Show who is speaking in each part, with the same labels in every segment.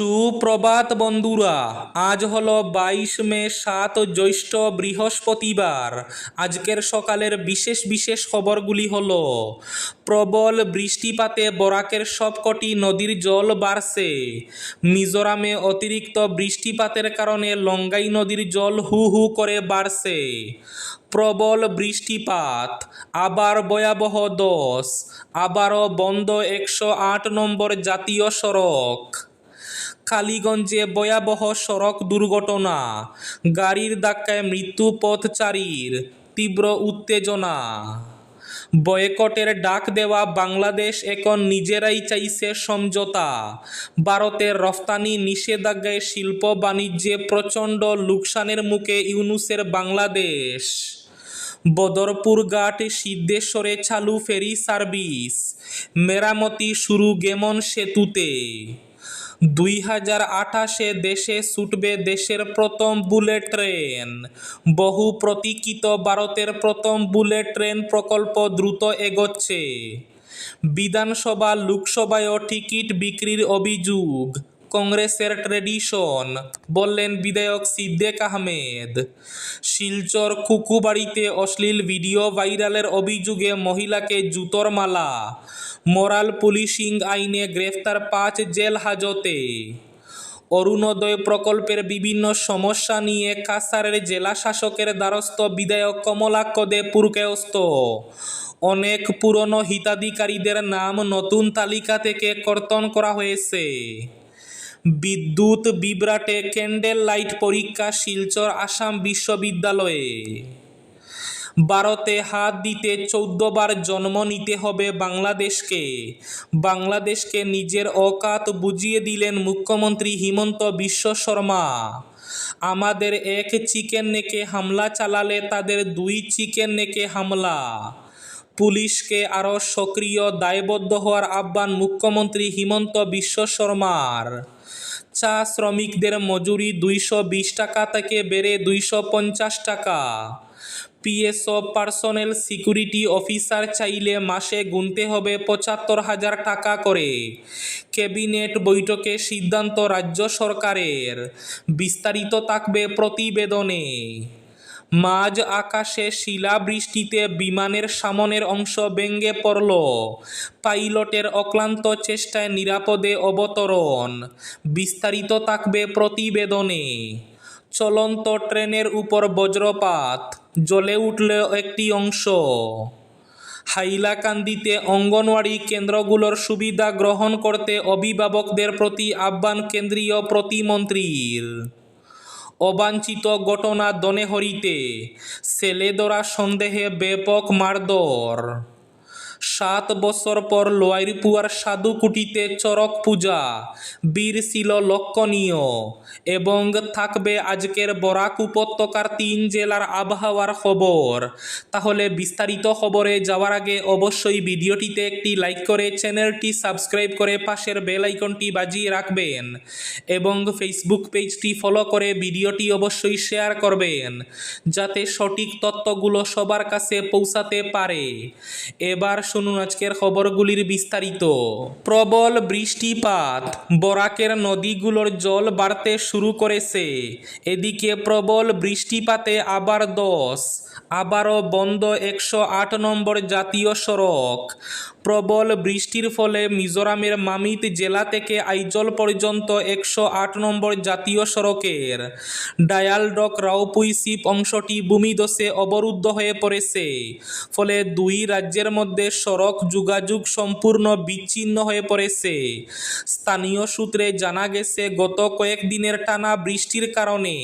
Speaker 1: সুপ্রভাত বন্ধুরা, আজ হলো বাইশ মে সাত জ্যৈষ্ঠ বৃহস্পতিবার। আজকের সকালের বিশেষ বিশেষ খবরগুলি হল, প্রবল বৃষ্টিপাতে বরাকের সবকটি নদীর জল বাড়ছে। মিজোরামে অতিরিক্ত বৃষ্টিপাতের কারণে লঙ্গাই নদীর জল হু হু করে বাড়ছে। প্রবল বৃষ্টিপাত, আবার ভয়াবহ দোষ আবারও বন্ধ একশো আট নম্বর জাতীয় সড়ক। কালীগঞ্জে ভয়াবহ সড়ক দুর্ঘটনা। গাড়ির ধাক্কায় মৃত্যু পথচারীর তীব্র উত্তেজনা। বয়কটের ডাক দেওয়া বাংলাদেশ এখন নিজেরাই চাইছে সমঝোতা। ভারতের রফতানি নিষেধাজ্ঞায় শিল্প বাণিজ্যে প্রচণ্ড লোকসানের মুখে ইউনুসের বাংলাদেশ। বদরপুর ঘাট, সিদ্ধেশ্বরে চালু ফেরি সার্ভিস। মেরামতি শুরু গেমন সেতুতে। দুই হাজার আঠাশে দেশে ছুটবে দেশের প্রথম বুলেট ট্রেন। বহু প্রতীক্ষিত ভারতের প্রথম বুলেট ট্রেন প্রকল্প দ্রুত এগোচ্ছে। বিধানসভা, লোকসভায়ও টিকিট বিক্রির অভিযোগ। কংগ্রেসের ট্রেডিশন, বললেন বিধায়ক সিদ্দেক আহমেদ। শিলচর কুকুবাড়িতে অশ্লীল ভিডিও ভাইরালের অভিযোগে মহিলাকে জুতোর মালা। মোরাল পুলিশিং আইনে গ্রেফতার পাঁচ জেল হাজতে। অরুণোদয় প্রকল্পের বিভিন্ন সমস্যা নিয়ে কাছাড়ের জেলা শাসকের দ্বারস্থ বিধায়ক কমলাক্ষ দে পুরকায়স্ত অনেক পুরনো হিতাধিকারীদের নাম নতুন তালিকা থেকে কর্তন করা হয়েছে। বিদ্যুৎ বিভ্রাটে ক্যান্ডেল লাইট পরীক্ষা শিলচর আসাম বিশ্ববিদ্যালয়ে। ভারতে হাত দিতে চৌদ্দবার জন্ম নিতে হবে বাংলাদেশকে। বাংলাদেশকে নিজের অকাত বুঝিয়ে দিলেন মুখ্যমন্ত্রী হিমন্ত বিশ্ব শর্মা। আমাদের এক চিকেন নেকে হামলা চালালে তাদের দুই চিকেন নেকে হামলা। পুলিশকে আরও সক্রিয় দায়বদ্ধ হওয়ার আহ্বান মুখ্যমন্ত্রী হিমন্ত বিশ্ব শর্মার। চা শ্রমিকদের মজুরি দুইশো বিশ টাকা থেকে বেড়ে দুইশো পঞ্চাশ টাকা। পিএসও পার্সোনেল সিকিউরিটি অফিসার চাইলে মাসে গুনতে হবে পঁচাত্তর হাজার টাকা করে। ক্যাবিনেট বৈঠকে সিদ্ধান্ত রাজ্য সরকারের। বিস্তারিত থাকবে প্রতিবেদনে। মাঝ আকাশে শিলাবৃষ্টিতে বিমানের সামনের অংশ ভেঙে পড়ল। পাইলটের অক্লান্ত চেষ্টায় নিরাপদে অবতরণ। বিস্তারিত থাকবে প্রতিবেদনে। চলন্ত ট্রেনের উপর বজ্রপাত। জ্বলে উঠল একটি অংশ। হাইলাকান্দিতে অঙ্গনওয়াড়ি কেন্দ্রগুলোর সুবিধা গ্রহণ করতে অভিভাবকদের প্রতি আহ্বান কেন্দ্রীয় প্রতিমন্ত্রীর। অবাঞ্ছিত ঘটনা দনেহরিতে, ছেলেদরা সন্দেহে ব্যাপক মারধর। সাত বছর পর লোয়াইরপুয়ার সাধুকুটিতে চরক পূজা। বীর ছিল লক্ষণীয় এবং থাকবে আজকের বরাক উপত্যকার তিন জেলার আবহাওয়ার খবর। তাহলে বিস্তারিত খবরে যাওয়ার আগে অবশ্যই ভিডিওটিতে একটি লাইক করে চ্যানেলটি সাবস্ক্রাইব করে পাশের বেল আইকনটি বাজিয়ে রাখবেন এবং ফেসবুক পেজটি ফলো করে ভিডিওটি অবশ্যই শেয়ার করবেন যাতে সঠিক তথ্যগুলো সবার কাছে পৌঁছাতে পারে। এবার শুনুন আজকের খবরগুলির বিস্তারিত। প্রবল বৃষ্টিপাত, বরাকের নদীগুলোর জল বাড়তে শুরু করেছে। এদিকে প্রবল বৃষ্টিপাতে আবার দশ, আবারও বন্ধ একশো আট নম্বর জাতীয় সড়ক। প্রবল বৃষ্টির ফলে মিজোরামের মামিত জেলা থেকে আইজল পর্যন্ত একশো আট নম্বর জাতীয় সড়কের ডায়ালডক রাওপুই শিপ অংশটি ভূমিদশে অবরুদ্ধ হয়ে পড়েছে। ফলে দুই রাজ্যের মধ্যে সড়ক যোগাযোগ সম্পূর্ণ বিচ্ছিন্ন হয়ে পড়েছে। স্থানীয় সূত্রে জানা গেছে, গত কয়েকদিনের টানা বৃষ্টির কারণে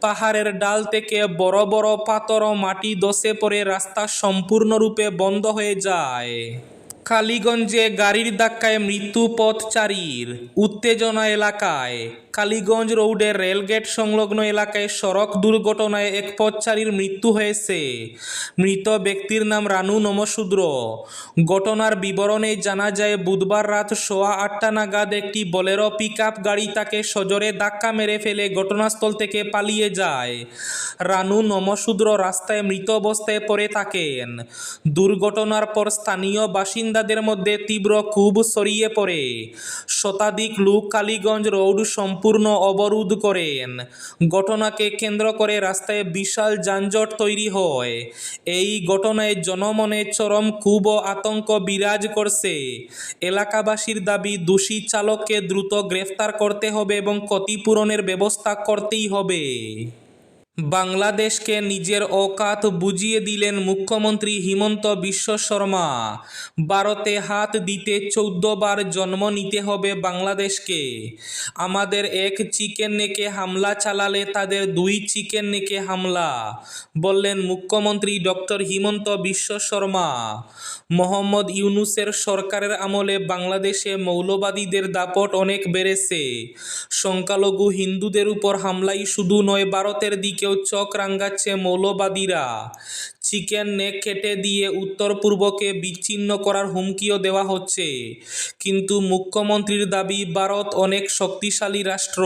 Speaker 1: পাহাড়ের ডাল থেকে বড় বড় পাথর মাটি দশে পড়ে রাস্তা সম্পূর্ণরূপে বন্ধ হয়ে যায়। কালীগঞ্জে গাড়ির ধাক্কায় মৃত্যু পথচারীর উত্তেজনা এলাকায়। কালীগঞ্জ রোডের রেলগেট সংলগ্ন এলাকায় সড়ক দুর্ঘটনায় এক পথচারীর মৃত্যু হয়েছে। মৃত ব্যক্তির নাম রানু নমশূদ্র ঘটনার বিবরণে জানা যায়, বুধবার রাত সোয়া আটটা নাগাদ একটি বলেরো পিক গাড়ি তাকে সজোরে ধাক্কা মেরে ফেলে ঘটনাস্থল থেকে পালিয়ে যায়। রানু নমশূদ্র রাস্তায় মৃত অবস্থায় পড়ে থাকেন। দুর্ঘটনার পর স্থানীয় বাসিন্দাদের মধ্যে তীব্র ক্ষোভ ছড়িয়ে পড়ে। শতাধিক লোক কালীগঞ্জ রোড সম্পূর্ণ অবরোধ করেন। ঘটনাকে কেন্দ্র করে রাস্তায় বিশাল যানজট তৈরি হয়। এই ঘটনায় জনমনে চরম খুব আতঙ্ক বিরাজ করছে। এলাকাবাসীর দাবি, দোষী চালককে দ্রুত গ্রেফতার করতে হবে এবং ক্ষতিপূরণের ব্যবস্থা করতেই হবে। বাংলাদেশকে নিজের অকাত বুঝিয়ে দিলেন মুখ্যমন্ত্রী হিমন্ত বিশ্ব শর্মা। ভারতে হাত দিতে চৌদ্দ বার জন্ম নিতে হবে বাংলাদেশকে। আমাদের এক চিকেন নেকে হামলা চালালে তাদের দুই চিকেন নেকে হামলা, বললেন মুখ্যমন্ত্রী ডক্টর হিমন্ত বিশ্ব শর্মা। মোহাম্মদ ইউনুসের সরকারের আমলে বাংলাদেশে মৌলবাদীদের দাপট অনেক বেড়েছে। সংখ্যালঘু হিন্দুদের উপর হামলাই শুধু নয়, ভারতের দিকেও চোখ রাঙ্গাচ্ছে মৌলবাদীরা। চিকেন নেক কেটে দিয়ে উত্তর পূর্বকে বিচ্ছিন্ন করার হুমকিও দেওয়া হচ্ছে। কিন্তু মুখ্যমন্ত্রীর দাবি, ভারত অনেক শক্তিশালী রাষ্ট্র।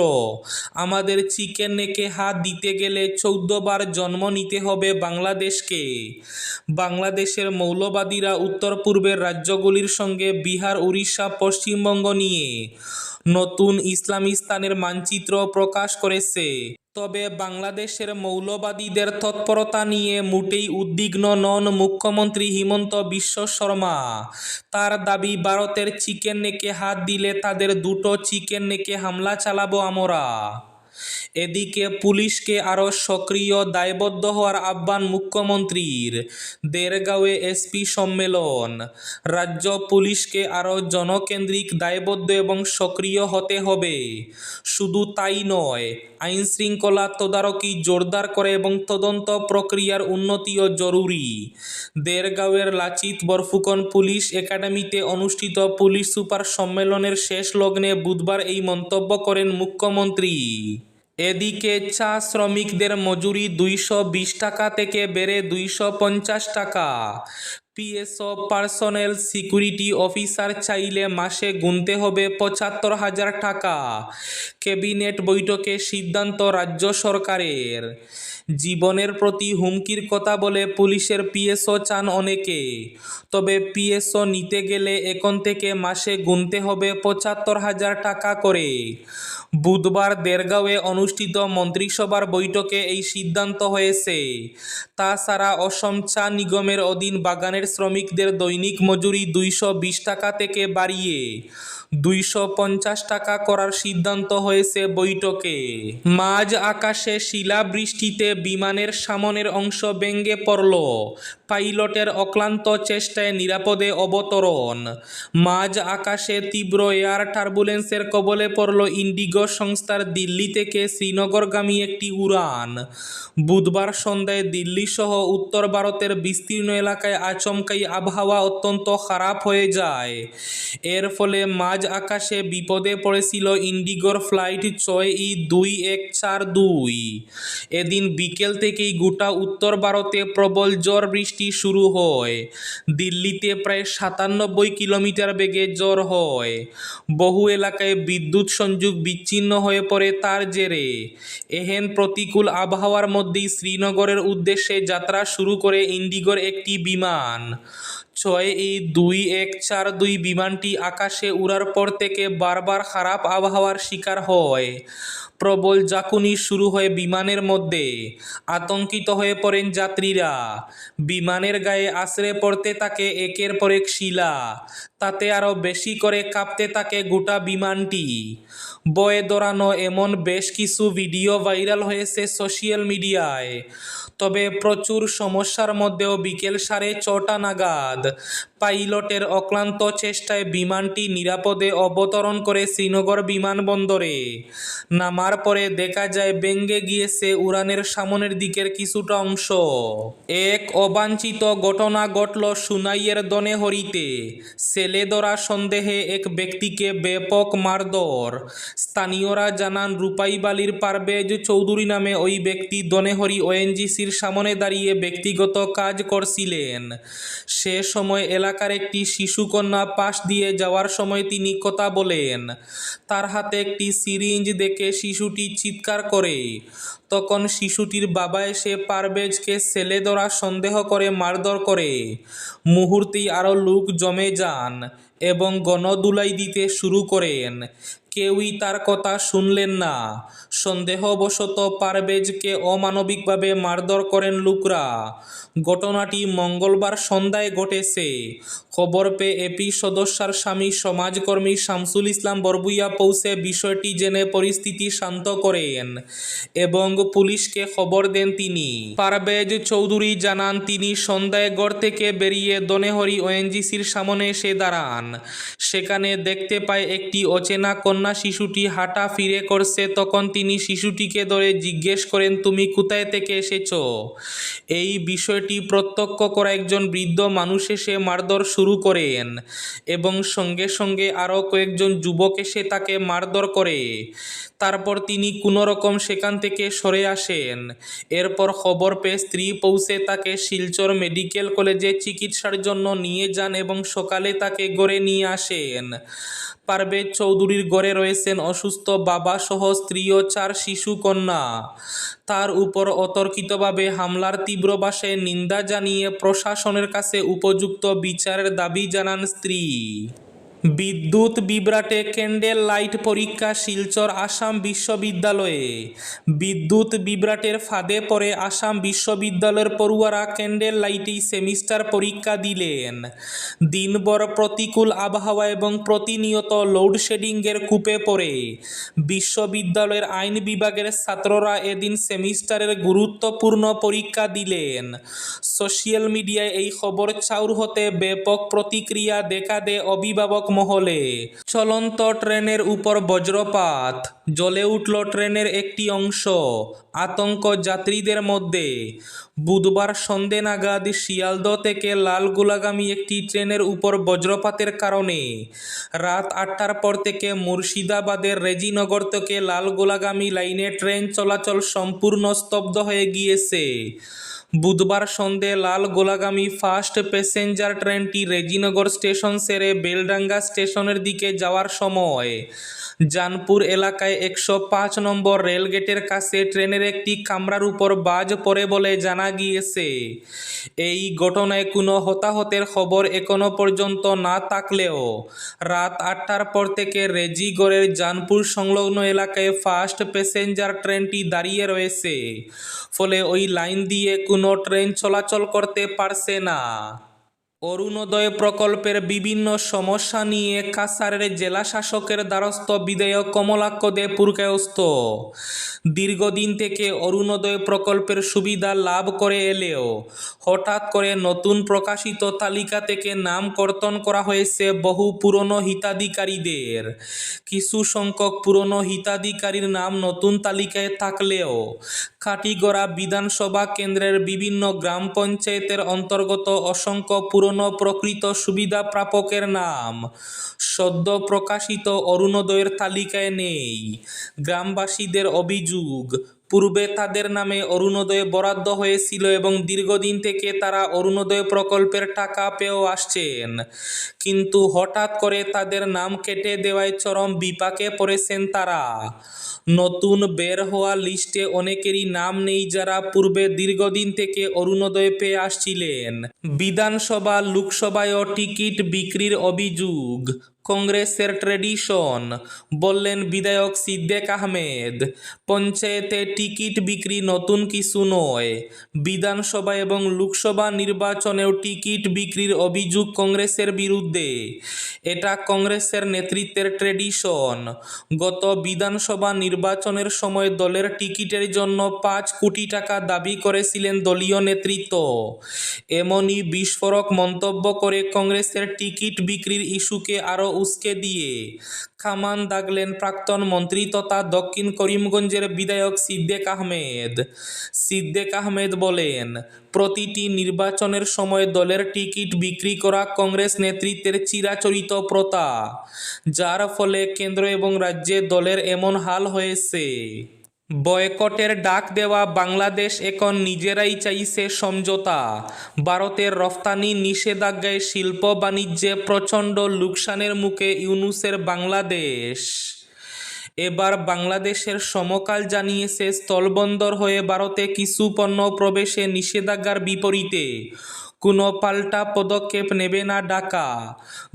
Speaker 1: আমাদের চিকেন নেকে হাত দিতে গেলে চৌদ্দ বার জন্ম নিতে হবে বাংলাদেশকে। বাংলাদেশের মৌলবাদীরা উত্তর পূর্বের রাজ্যগুলির সঙ্গে বিহার, উড়িষ্যা, পশ্চিমবঙ্গ নিয়ে নতুন ইসলামিস্তানের মানচিত্র প্রকাশ করেছে। তবে বাংলাদেশের মৌলবাদীদের তৎপরতা নিয়ে মোটেই উদ্বিগ্ন নন মুখ্যমন্ত্রী হিমন্ত বিশ্ব শর্মা। তার দাবি, ভারতের চিকেন নেকে হাত দিলে তাদের দুটো চিকেন নেকে হামলা চালাবো আমরা। এদিকে পুলিশকে আরও সক্রিয় দায়বদ্ধ হওয়ার আহ্বান মুখ্যমন্ত্রীর। দেরগাঁওয়ে এসপি সম্মেলন। রাজ্য পুলিশকে আরও জনকেন্দ্রিক দায়বদ্ধ এবং সক্রিয় হতে হবে। শুধু তাই নয় আইন শৃঙ্খলা তদারকি জোরদার করে এবং তদন্ত প্রক্রিয়ার উন্নতিও জরুরি। দেরগাঁওয়ের লাচিত বরফুকন পুলিশ একাডেমিতে অনুষ্ঠিত পুলিশ সুপার সম্মেলনের শেষ লগ্নে বুধবার এই মন্তব্য করেন মুখ্যমন্ত্রী। এদিকে চা শ্রমিকদের মজুরি দুইশো বিশ টাকা থেকে বেড়ে দুইশো পঞ্চাশ টাকা। পিএসও পার্সোনেল সিকিউরিটি অফিসার চাইলে মাসে গুনতে হবে পঁচাত্তর হাজার টাকা। ক্যাবিনেট বৈঠকে সিদ্ধান্ত রাজ্য সরকারের। জীবনের প্রতি হুমকির কথা বলে পুলিশের পিএসও চান অনেকে। তবে পিএসও নিতে গেলে এখন থেকে মাসে গুনতে হবে পঁচাত্তর হাজার টাকা করে। বুধবার দেরগাঁওয়ে অনুষ্ঠিত মন্ত্রিসভার বৈঠকে এই সিদ্ধান্ত হয়েছে। তাছাড়া অসম চা নিগমের অধীন বাগানের শ্রমিকদের দৈনিক মজুরি দুইশো বিশ টাকা থেকে বাড়িয়ে দুইশো পঞ্চাশ টাকা করার সিদ্ধান্ত হয়েছে বৈঠকে। মাঝ আকাশে শিলাবৃষ্টিতে বিমানের সামনের অংশ ভেঙে পড়ল। পাইলটের অক্লান্ত চেষ্টায় নিরাপদে অবতরণ। মাঝ আকাশে তীব্র এয়ার টার্বুলেন্সের কবলে পড়ল ইন্ডিগো সংস্থার দিল্লি থেকে শ্রীনগরগামী একটি উড়ান। বুধবার সন্ধ্যায় দিল্লি সহ উত্তর ভারতের বিস্তীর্ণ এলাকায় আচমকাই আবহাওয়া অত্যন্ত খারাপ হয়ে যায়। এর ফলে মাঝ আকাশে বিপদে পড়েছিল ইন্ডিগোর ফ্লাইট ছয় ই দুই এক চার দুই। এদিন বিকেল থেকেই গোটা উত্তর ভারতে প্রবল জ্বর বৃষ্টি শুরু হয়। দিল্লিতে প্রায় সাতানব্বই কিলোমিটার বেগে জ্বর হয়। বহু এলাকায় বিদ্যুৎ সংযোগ বিচ্ছিন্ন হয়ে পড়ে তার জেরে। এহেন প্রতিকূল আবহাওয়ার মধ্যেই শ্রীনগরের উদ্দেশ্যে যাত্রা শুরু করে ইন্ডিগোর একটি বিমান। ছয় এই দুই এক চার দুই বিমানটি আকাশে উড়ার পর থেকে বারবার খারাপ আবহাওয়ার শিকার হয়। প্রবল জাকুনি শুরু হয় বিমানের মধ্যে। আতঙ্কিত হয়ে পড়েন যাত্রীরা। বিমানের গায়ে আশ্রে পড়তে থাকে একের পর এক শিলা। তাতে আরও বেশি করে কাঁপতে থাকে গোটা বিমানটি। বয়ে দৌড়ানো এমন বেশ কিছু ভিডিও ভাইরাল হয়েছে সোশ্যাল মিডিয়ায়। তবে প্রচুর সমস্যার মধ্যেও বিকেল সাড়ে ছটা নাগাদ পাইলটের অক্লান্ত চেষ্টায় বিমানটি নিরাপদে অবতরণ করে শ্রীনগর বিমানবন্দরে। নামার পরে দেখা যায় বেঙ্গে গিয়েছে উড়ানের সামনের দিকের কিছুটা অংশ। এক অবাঞ্ছিত ঘটনা ঘটল সুনাইয়ের দনেহরিতে। ছেলে ধরা সন্দেহে এক ব্যক্তিকে ব্যাপক মারধর। স্থানীয়রা জানান, রূপাইবালির পারভেজ চৌধুরী নামে ওই ব্যক্তি দনেহরি ওএনজিসির সামনে দাঁড়িয়ে ব্যক্তিগত কাজ করছিলেন। সে সময় এলাকা এলাকার একটি শিশুকন্যা পাশ দিয়ে যাওয়ার সময় তিনি কথা বলেন, তার হাতে একটি সিরিঞ্জ দেখে শিশুটি চিৎকার করে। তখন শিশুটির বাবা এসে পারভেজকে ছেলে ধরা সন্দেহ করে মারধর করে। মুহূর্তেই আরও লোক জমে যান এবং গণদুলাই দিতে শুরু করেন। কেউই তার কথা শুনলেন না। সন্দেহবশত পারভেজকে অমানবিকভাবে মারধর করেন লোকরা। ঘটনাটি মঙ্গলবার সন্ধ্যায় ঘটেছে। খবর পেয়ে এপি সদস্যার স্বামী সমাজকর্মী শামসুল ইসলাম বরবুইয়া পৌঁছে বিষয়টি জেনে পরিস্থিতি শান্ত করেন এবং পুলিশকে খবর দেন তিনি। পারভেজ চৌধুরী জানান, তিনি সন্ধ্যায় গড় থেকে বেরিয়ে দনেহরি ওএনজিসির সামনে এসে দাঁড়ান। সেখানে দেখতে পায় একটি অচেনা কন্যা শিশুটি হাঁটা ফিরে করছে, তখন তিনি শিশুটিকে ধরে জিজ্ঞেস করেন, তুমি কোথায় থেকে এসেছ? এই বিষয়টি প্রত্যক্ষ করা একজন বৃদ্ধ মানুষ এসে মারধর শুরু করেন এবং সঙ্গে সঙ্গে আরও কয়েকজন যুবক এসে তাকে মারধর করে। তারপর তিনি কোনো রকম সেখান থেকে সরে আসেন। এরপর খবর পেয়ে স্ত্রী পৌঁছে তাকে শিলচর মেডিকেল কলেজে চিকিৎসার জন্য নিয়ে যান এবং সকালে তাকে গড়ে নিয়ে আসেন। পারভেজ চৌধুরীর ঘরে রয়েছেন অসুস্থ বাবা সহ স্ত্রী ও চার শিশু কন্যা। তার উপর অতর্কিতভাবে হামলার তীব্র নিন্দা জানিয়ে প্রশাসনের কাছে উপযুক্ত বিচারের দাবি জানান স্ত্রী। বিদ্যুৎ বিভ্রাটে ক্যান্ডেল লাইট পরীক্ষা শিলচর আসাম বিশ্ববিদ্যালয়ে। বিদ্যুৎ বিভ্রাটের ফাঁদে পড়ে আসাম বিশ্ববিদ্যালয়ের পড়ুয়ারা ক্যান্ডেল লাইটেই সেমিস্টার পরীক্ষা দিলেন। দিনভর প্রতিকূল আবহাওয়া এবং প্রতিনিয়ত লোডশেডিংয়ের কূপে পড়ে। বিশ্ববিদ্যালয়ের আইন বিভাগের ছাত্ররা এদিন সেমিস্টারের গুরুত্বপূর্ণ পরীক্ষা দিলেন। সোশ্যাল মিডিয়ায় এই খবর চাউর হতে ব্যাপক প্রতিক্রিয়া দেখা দেয় অভিভাবক মহলে। চলন্ত ট্রেনের উপর বজ্রপাত। জ্বলে উঠল ট্রেনের একটি অংশ। আতঙ্ক যাত্রীদের মধ্যে। বুধবার সন্ধে নাগাদ শিয়ালদহ থেকে লালগোলাগামী একটি ট্রেনের উপর বজ্রপাতের কারণে রাত আটটার পর থেকে মুর্শিদাবাদের রেজিনগর থেকে লালগোলাগামী লাইনে ট্রেন চলাচল সম্পূর্ণ স্তব্ধ হয়ে গিয়েছে। বুধবার সন্ধে লাল গোলাগামী ফার্স্ট প্যাসেঞ্জার ট্রেনটি রেজিনগর স্টেশন সেরে বেলডাঙ্গা স্টেশনের দিকে যাওয়ার সময়। জানপুর এলাকায় একশো পাঁচ নম্বর রেলগেটের কাছে ট্রেনের একটি কামরার উপর বাজ পড়ে বলে জানা গিয়েছে। এই ঘটনায় কোনো হতাহতের খবর এখনও পর্যন্ত না থাকলেও রাত আটটার পর থেকে রেজিগড়ের জানপুর সংলগ্ন এলাকায় ফার্স্ট প্যাসেঞ্জার ট্রেনটি দাঁড়িয়ে রয়েছে। ফলে ওই লাইন দিয়ে কোনো ট্রেন চলাচল করতে পারছে না। অরুণোদয় প্রকল্পের বিভিন্ন সমস্যা নিয়ে কাছাড়ের জেলা শাসকের দ্বারস্থ বিধায়ক কমলাক্ষ দে পুরকায়স্ত দীর্ঘদিন থেকে অরুণোদয় প্রকল্পের সুবিধা লাভ করে এলেও হঠাৎ করে নতুন প্রকাশিত তালিকা থেকে নাম কর্তন করা হয়েছে বহু পুরনো হিতাধিকারীদের। কিছু সংখ্যক পুরনো হিতাধিকারীর নাম নতুন তালিকায় থাকলেও কাটিগড়া বিধানসভা কেন্দ্রের বিভিন্ন গ্রাম পঞ্চায়েতের অন্তর্গত অসংখ্য পুরনো প্রকৃত সুবিধা প্রাপকের নাম। সদ্য প্রকাশিত অরুণোদয়ের তালিকায় নেই। গ্রামবাসীদের অভিযোগ, পূর্বে তাদের নামে অরুণোদয় বরাদ্দ হয়েছিল এবং দীর্ঘদিন থেকে তারা অরুণোদয় প্রকল্পের টাকা পেয়েও আসছেন। কিন্তু হঠাৎ করে তাদের নাম কেটে দেওয়ায় চরম বিপাকে পড়েছেন তারা। নতুন বের হওয়া লিস্টে অনেকেরই নাম নেই যারা পূর্বে দীর্ঘদিন থেকে অরুণোদয় পেয়ে আসছিলেন। বিধানসভা, লোকসভায়ও টিকিট বিক্রির অভিযোগ। কংগ্রেসের ট্রেডিশন, বললেন বিধায়ক সিদ্দেক আহমেদ। পঞ্চায়েতে টিকিট বিক্রি নতুন কিছু নয়। বিধানসভা এবং লোকসভা নির্বাচনেও টিকিট বিক্রির অভিযোগ কংগ্রেসের বিরুদ্ধে। এটা কংগ্রেসের নেতৃত্বের ট্রেডিশন। গত বিধানসভা নির্বাচনের সময় দলের টিকিটের জন্য পাঁচ কোটি টাকা দাবি করেছিলেন দলীয় নেতৃত্ব। এমনই বিস্ফোরক মন্তব্য করে কংগ্রেসের টিকিট বিক্রির ইস্যুকে আরও উস্কে দিয়ে। খামান দাগলেন প্রাক্তন মন্ত্রী তথা দক্ষিণ করিমগঞ্জের বিধায়ক সিদ্দেক আহমেদ। সিদ্দেক আহমেদ বলেন, প্রতিটি নির্বাচনের সময় দলের টিকিট বিক্রি করা কংগ্রেস নেতৃত্বের চিরাচরিত প্রথা, যার ফলে কেন্দ্র এবং রাজ্যে দলের এমন হাল হয়েছে। বয়কটের ডাক দেওয়া বাংলাদেশ এখন নিজেরাই চাইছে সমঝোতা। ভারতের রফতানি নিষেধাজ্ঞায় শিল্প বাণিজ্যে প্রচণ্ড লোকসানের মুখে ইউনুসের বাংলাদেশ। এবার বাংলাদেশের সমকাল জানিয়েছে, স্থলবন্দর হয়ে ভারতে কিছু পণ্য প্রবেশে নিষেধাজ্ঞার বিপরীতে। কোনো পাল্টা পদক্ষেপ নেবে না ঢাকা।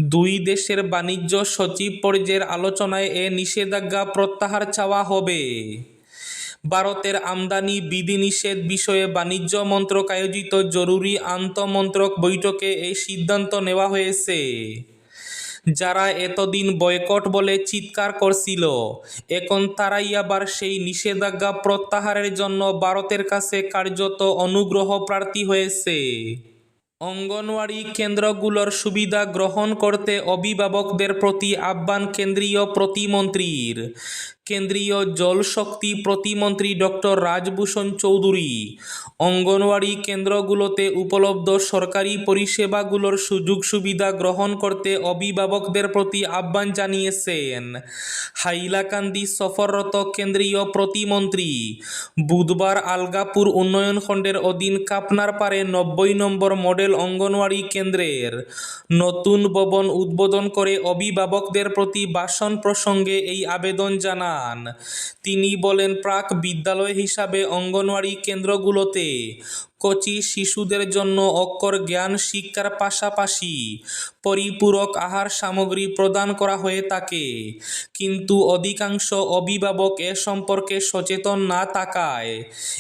Speaker 1: দুই দেশের বাণিজ্য সচিব পর্যায়ের আলোচনায় এ নিষেধাজ্ঞা প্রত্যাহার চাওয়া হবে। ভারতের আমদানি বিধিনিষেধ বিষয়ে বাণিজ্য মন্ত্রক আয়োজিত জরুরি আন্তমন্ত্রক বৈঠকে এই সিদ্ধান্ত নেওয়া হয়েছে। যারা এতদিন বয়কট বলে চিৎকার করছিল, এখন তারাই আবার সেই নিষেধাজ্ঞা প্রত্যাহারের জন্য ভারতের কাছে কার্যত অনুগ্রহ প্রার্থী হয়েছে। অঙ্গনওয়াড়ি কেন্দ্রগুলোর সুবিধা গ্রহণ করতে অভিভাবকদের প্রতি আহ্বান কেন্দ্রীয় প্রতিমন্ত্রীর। কেন্দ্রীয় জলশক্তি প্রতিমন্ত্রী ডক্টর রাজভূষণ চৌধুরী, অঙ্গনওয়াড়ি কেন্দ্রগুলোতে উপলব্ধ সরকারি পরিষেবাগুলোর সুযোগ সুবিধা গ্রহণ করতে অভিভাবকদের প্রতি আহ্বান জানিয়েছেন। হাইলাকান্দি সফররত কেন্দ্রীয় প্রতিমন্ত্রী, বুধবার আলগাপুর উন্নয়ন খণ্ডের অধীন কাপনার পারে নব্বই নম্বর মডেল অঙ্গনওয়াড়ি কেন্দ্রের নতুন ভবন উদ্বোধন করে অভিভাবকদের প্রতি বাসন প্রসঙ্গে এই আবেদন জানান। তিনি বলেন, প্রাক বিদ্যালয় হিসাবে অঙ্গনওয়াড়ি কেন্দ্রগুলোতে কচি শিশুদের জন্য অক্ষর জ্ঞান শিক্ষার পাশাপাশি পরিপূরক আহার সামগ্রী প্রদান করা হয়ে থাকে। কিন্তু অধিকাংশ অভিভাবক এ সম্পর্কে সচেতন না থাকায়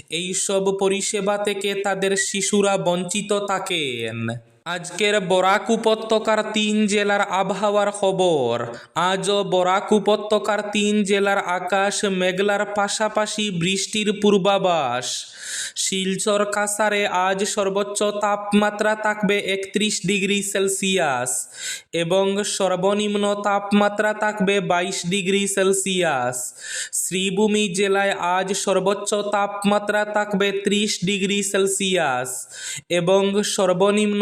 Speaker 1: এইসব পরিষেবা থেকে তাদের শিশুরা বঞ্চিত থাকেন। আজকের বরাক উপত্যকার তিন জেলার আবহাওয়ার খবর। আজও বরাক উপত্যকার তিন জেলার আকাশ মেঘলার পাশাপাশি বৃষ্টির পূর্বাভাস। শিলচর কাসারে আজ সর্বোচ্চ তাপমাত্রা থাকবে একত্রিশ ডিগ্রি সেলসিয়াস এবং সর্বনিম্ন তাপমাত্রা থাকবে বাইশ ডিগ্রি সেলসিয়াস। শ্রীভূমি জেলায় আজ সর্বোচ্চ তাপমাত্রা থাকবে ত্রিশ ডিগ্রি সেলসিয়াস এবং সর্বনিম্ন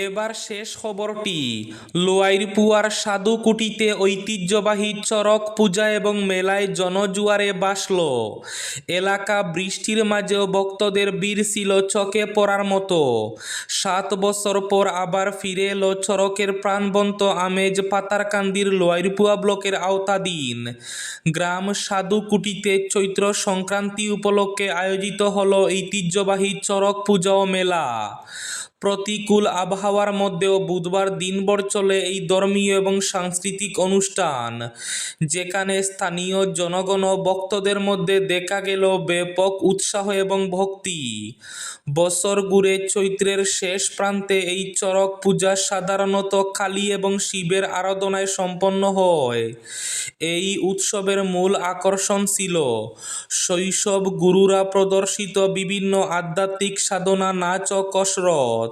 Speaker 1: এবার শেষ খবরটি। লোয়াইরপুয়ার সাধুকুটিতে ঐতিহ্যবাহী চরক পূজা এবং মেলায় জনজুয়ারে বাসল। এলাকা বৃষ্টির মাঝেও ভক্তদের ভিড় ছিল চোখে পড়ার মতো। সাত বছর পর আবার ফিরে এলো চরকের প্রাণবন্ত আমেজ পাতারকান্দির লোয়াইরপুয়া ব্লকের আওতাধীন। গ্রাম সাধুকুটিতে চৈত্র সংক্রান্তি উপলক্ষে আয়োজিত হলো ঐতিহ্যবাহী চরক পূজা ও মেলা। প্রতিকূল আবহাওয়ার মধ্যেও বুধবার দিনভর চলে এই ধর্মীয় এবং সাংস্কৃতিক অনুষ্ঠান, যেখানে স্থানীয় জনগণ ও ভক্তদের মধ্যে দেখা গেল ব্যাপক উৎসাহ এবং ভক্তি। বছর ঘুরে চৈত্রের শেষ প্রান্তে এই চড়ক পূজা সাধারণত কালী এবং শিবের আরাধনায় সম্পন্ন হয়। এই উৎসবের মূল আকর্ষণ ছিল শৈশব গুরুরা প্রদর্শিত বিভিন্ন আধ্যাত্মিক সাধনা, নাচ ও কসরত।